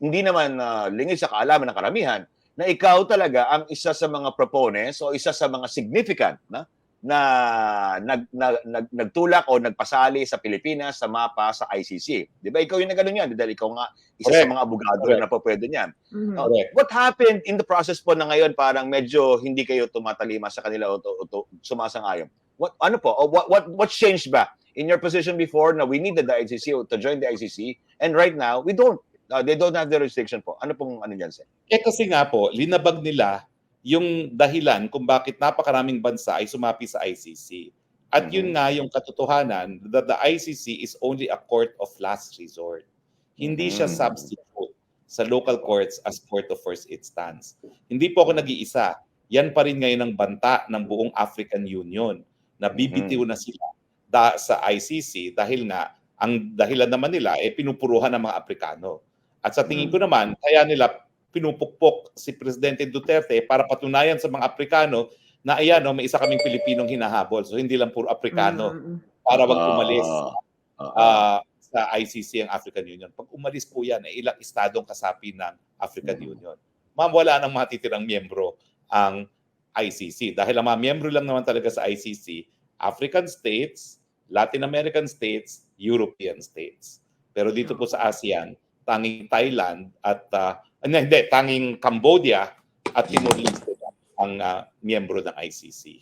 hindi, naman uh, lingid sa kaalaman ng karamihan na ikaw talaga ang isa sa mga proponents o isa sa mga significant na na nag, nag, nag, nagtulak o nagpasali sa Pilipinas sa mapa sa ICC. Di ba? Ikaw yung nagano niyan, dahil ikaw nga isa sa Correct. mga abogado Correct. na po pwede niyan. Mhm. Oh, Correct. What happened in the process po na ngayon parang medyo hindi kayo tumatalima sa kanila o, o to- sumasang-ayon? What ano po? O what what what changed ba in your position before na we needed the ICC o to join the ICC and right now we don't. Uh, they don't have the restriction po. Ano pong ano niyan, sir? Eh kasi nga po, linabag nila yung dahilan kung bakit napakaraming bansa ay sumapi sa ICC. At yun Mhm. nga yung katotohanan that the ICC is only a court of last resort. Hindi siya Mhm. substitute sa local courts as court of first instance. Hindi po ako nag-iisa. Yan pa rin ngayon ang banta ng buong African Union na bibitiw na sila da, sa ICC dahil nga ang dahilan naman nila eh pinupuruhan ng mga Aprikano. At sa tingin ko naman, kaya nila pinupukpok si Presidente Duterte para patunayan sa mga Aprikano na ayan, no, may isa kaming Pilipinong hinahabol. So hindi lang puro Aprikano Mhm. para wag umalis ah, sa ICC ang African Union. Pag umalis po yan, eh, ilang estadong kasapi ng African. Union. Ma'am, wala nang matitirang miyembro ang ICC. Dahil ang mga miyembro lang naman talaga sa ICC, African states, Latin American states, European states. Pero dito po sa ASEAN, tanging Thailand at ano, hindi, tanging Cambodia at Timor-Leste ang ah, miyembro ng ICC.